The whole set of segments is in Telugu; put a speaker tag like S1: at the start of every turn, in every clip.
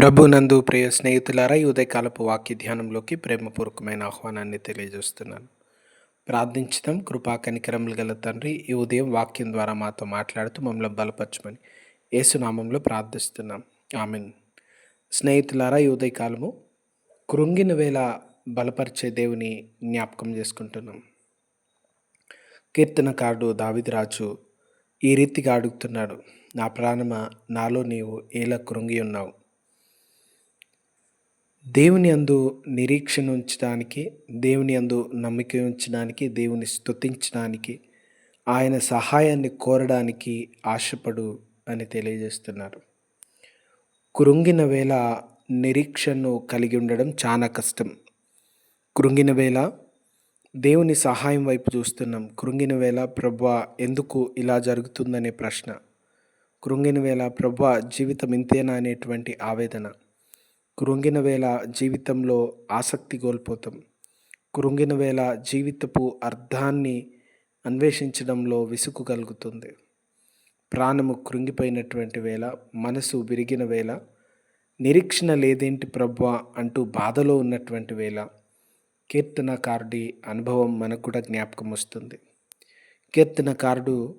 S1: ప్రభు నందు ప్రియ స్నేహితులారా ఈ ఉదయకాలపు వాక్య ధ్యానంలోకి ప్రేమపూర్వకమైన ఆహ్వానాన్ని తెలియజేస్తున్నాను. ప్రార్థించడం కృపా కనికరములు గల తండ్రి ఈ ఉదయం వాక్యం ద్వారా మాతో మాట్లాడుతూ మమ్మల్ని బలపరచమని ఏసునామంలో ప్రార్థిస్తున్నాం. ఆమెన్. స్నేహితులారా ఈ ఉదయకాలము కృంగిన వేళ బలపరిచే దేవుని జ్ఞాపకం చేసుకుంటున్నాం. కీర్తనకారుడు దావిదిరాజు ఈ రీతిగా అడుగుతున్నాడు నా ప్రాణమ నాలో నీవు ఏలా కృంగి ఉన్నావు? దేవుని అందు నిరీక్షణ ఉంచడానికి దేవుని అందు నమ్మిక ఉంచడానికి దేవుని స్తుతించడానికి ఆయన సహాయాన్ని కోరడానికి ఆశపడు అని తెలియజేస్తున్నారు. కృంగిన వేళ నిరీక్షణను కలిగి ఉండడం చాలా కష్టం. కృంగిన వేళ దేవుని సహాయం వైపు చూస్తున్నాం. కృంగిన వేళ ప్రభా ఎందుకు ఇలా జరుగుతుందనే ప్రశ్న. కృంగిన వేళ ప్రభా జీవితం ఇంతేనా అనేటువంటి ఆవేదన. కృంగిన వేళ జీవితంలో ఆసక్తి కోల్పోతాం. కృంగిన వేళ జీవితపు అర్థాన్ని అన్వేషించడంలో విసుగు కలుగుతుంది. ప్రాణము కృంగిపోయినటువంటి వేళ మనసు విరిగిన వేళ నిరీక్షణ లేదేంటి ప్రభు అంటూ బాధలో ఉన్నటువంటి వేళ కీర్తనకారుడి అనుభవం మనకు కూడా జ్ఞాపకం వస్తుంది. కీర్తనకారుడు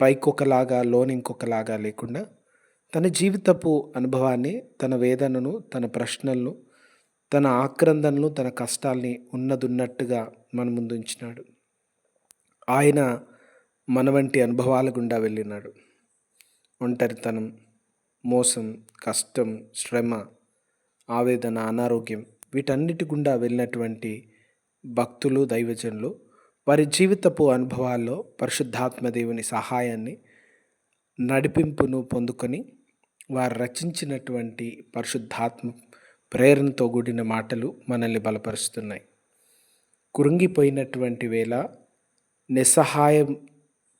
S1: పైకొకలాగా లోనింకొకలాగా లేకుండా తన జీవితపు అనుభవాన్ని తన వేదనను తన ప్రశ్నలను తన ఆక్రందనలు తన కష్టాల్ని ఉన్నదున్నట్టుగా మన ముందు ఉంచినాడు. ఆయన మన వంటి అనుభవాల గుండా వెళ్ళినాడు. ఒంటరితనం మోసం కష్టం శ్రమ ఆవేదన అనారోగ్యం వీటన్నిటి గుండా వెళ్ళినటువంటి భక్తులు దైవజనులు వారి జీవితపు అనుభవాల్లో పరిశుద్ధాత్మ దేవుని సహాయాన్ని నడిపింపును పొందుకొని వారు రచించినటువంటి పరిశుద్ధాత్మ ప్రేరణతో కూడిన మాటలు మనల్ని బలపరుస్తున్నాయి. కృంగిపోయినటువంటి వేళ నిస్సహాయం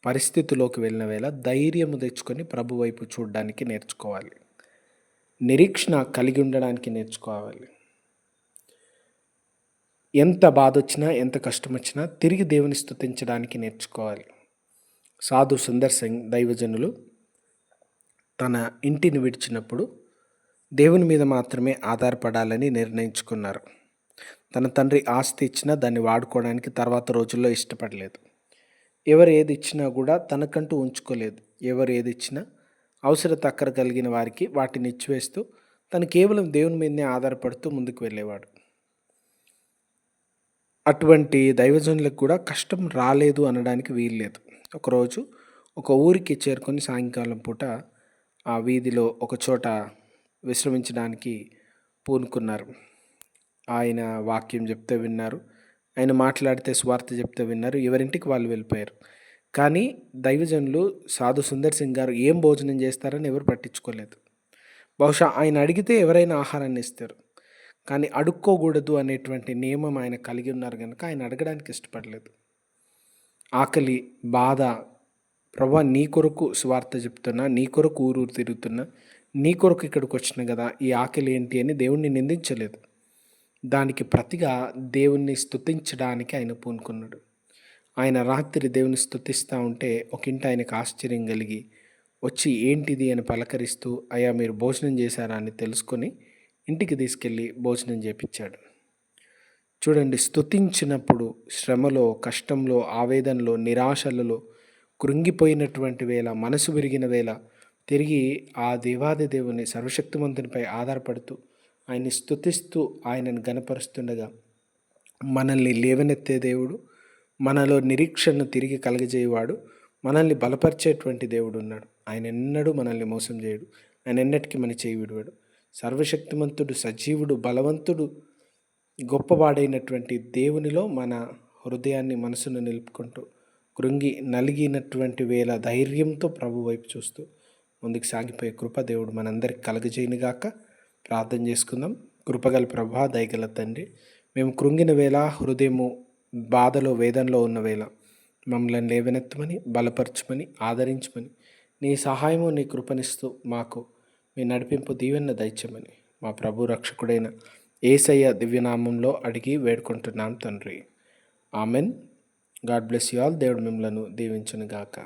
S1: పరిస్థితిలోకి వెళ్ళిన వేళ ధైర్యము తెచ్చుకొని ప్రభు వైపు చూడడానికి నేర్చుకోవాలి. నిరీక్షణ కలిగి ఉండడానికి నేర్చుకోవాలి. ఎంత బాధ వచ్చినా ఎంత కష్టం వచ్చినా తిరిగి దేవుని స్థుతించడానికి నేర్చుకోవాలి. సాధు సుందర్ సింగ్ దైవజనులు తన ఇంటిని విడిచినప్పుడు దేవుని మీద మాత్రమే ఆధారపడాలని నిర్ణయించుకున్నారు. తన తండ్రి ఆస్తి ఇచ్చినా దాన్ని వాడుకోవడానికి తర్వాత రోజుల్లో ఇష్టపడలేదు. ఎవరు ఏది ఇచ్చినా కూడా తనకంటూ ఉంచుకోలేదు. ఎవరు ఏది ఇచ్చినా అవసరత అక్కర కలిగిన వారికి వాటిని ఇచ్చివేస్తూ తను కేవలం దేవుని మీదనే ఆధారపడుతూ ముందుకు వెళ్ళేవాడు. అటువంటి దైవజనులకు కూడా కష్టం రాలేదు అనడానికి వీల్లేదు. ఒకరోజు ఒక ఊరికి చేరుకొని సాయంకాలం పూట ఆ వీధిలో ఒకచోట విశ్రమించడానికి పూనుకున్నారు. ఆయన వాక్యం చెప్తే విన్నారు. ఆయన మాట్లాడితే స్వార్థ చెప్తే విన్నారు. ఎవరింటికి వాళ్ళు వెళ్ళిపోయారు. కానీ దైవజనులు సాధు సుందర్ సింగ్ గారు ఏం భోజనం చేస్తారని ఎవరు పట్టించుకోలేదు. బహుశా ఆయన అడిగితే ఎవరైనా ఆహారాన్ని ఇస్తారు. కానీ అడుక్కోకూడదు అనేటువంటి నియమం ఆయన కలిగి ఉన్నారు కనుక ఆయన అడగడానికి ఇష్టపడలేదు. ఆకలి బాధ ప్రభా నీ కొరకు స్వార్థ చెప్తున్నా నీ కొరకు ఊరూరు తిరుగుతున్నా నీ కొరకు ఇక్కడికి వచ్చిన కదా ఈ ఆకలి ఏంటి అని దేవుణ్ణి నిందించలేదు. దానికి ప్రతిగా దేవుణ్ణి స్తుతించడానికి ఆయన పూనుకున్నాడు. ఆయన రాత్రి దేవుని స్థుతిస్తూ ఉంటే ఒకంటి ఆయనకు ఆశ్చర్యం కలిగి వచ్చి ఏంటిది అని పలకరిస్తూ అయ్యా మీరు భోజనం చేశారా? అని తెలుసుకొని ఇంటికి తీసుకెళ్ళి భోజనం చేపించాడు. చూడండి స్తుతించినప్పుడు శ్రమలో కష్టంలో ఆవేదనలో నిరాశలలో కృంగిపోయినటువంటి వేళ మనసు విరిగిన వేళ తిరిగి ఆ దేవాది దేవుని సర్వశక్తిమంతునిపై ఆధారపడుతూ ఆయన్ని స్థుతిస్తూ ఆయనను గనపరుస్తుండగా మనల్ని లేవనెత్తే దేవుడు మనలో నిరీక్షణను తిరిగి కలగజేయవాడు మనల్ని బలపరిచేటువంటి దేవుడు ఉన్నాడు. ఆయన ఎన్నడూ మనల్ని మోసం చేయడు. ఆయన ఎన్నటికీ మన చేయి విడువాడు. సర్వశక్తిమంతుడు సజీవుడు బలవంతుడు గొప్పవాడైనటువంటి దేవునిలో మన హృదయాన్ని మనసును నిలుపుకుంటూ కృంగి నలిగినటువంటి వేళ ధైర్యంతో ప్రభు వైపు చూస్తూ ముందుకు సాగిపోయే కృప దేవుడు మనందరికి కలగజేయనిగాక. ప్రార్థన చేసుకుందాం. కృపగల ప్రభా దయగల తండ్రి మేము కృంగిన వేళ హృదయము బాధలో వేదనలో ఉన్న వేళ మమ్మల్ని లేవనెత్తమని బలపరచమని ఆదరించమని నీ సహాయము నీ కృపనిస్తూ మాకు మీ నడిపింపు దీవెన్న దయచమని మా ప్రభు రక్షకుడైన ఏసయ్య దివ్యనామంలో అడిగి వేడుకుంటున్నాం తండ్రి. Amen. God bless you all. దేవుడు మిమ్మలను దీవించునుగాక.